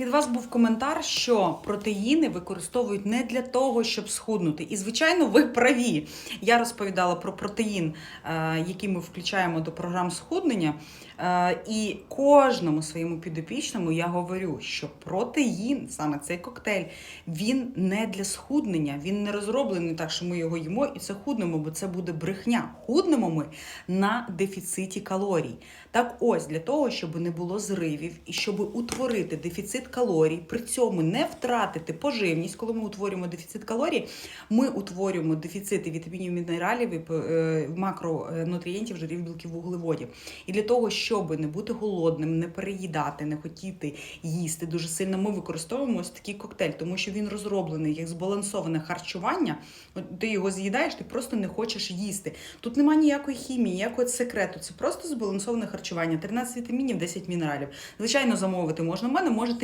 Від вас був коментар, що протеїни використовують не для того, щоб схуднути. І, звичайно, ви праві. Я розповідала про протеїн, е, який ми включаємо до програм схуднення. Е, І кожному своєму підопічному я говорю, що протеїн, саме цей коктейль, він не для схуднення, він не розроблений так, що ми його їмо і це худнемо, бо це буде брехня. Худнемо ми на дефіциті калорій. Так ось для того, щоб не було зривів і щоб утворити дефіцит калорій, при цьому не втратити поживність, коли ми утворюємо дефіцит калорій, ми утворюємо дефіцити вітамінів, мінералів, і, е, макронутрієнтів, жирів, білків, вуглеводів. І для того, щоб не бути голодним, не переїдати, не хотіти їсти дуже сильно, ми використовуємо ось такий коктейль, тому що він розроблений як збалансоване харчування. Ти його з'їдаєш, ти просто не хочеш їсти. Тут немає ніякої хімії, ніякого секрету. Це просто збалансоване харчування. 13 вітамінів, 10 мінералів. Звичайно, замовити можна. У мене можете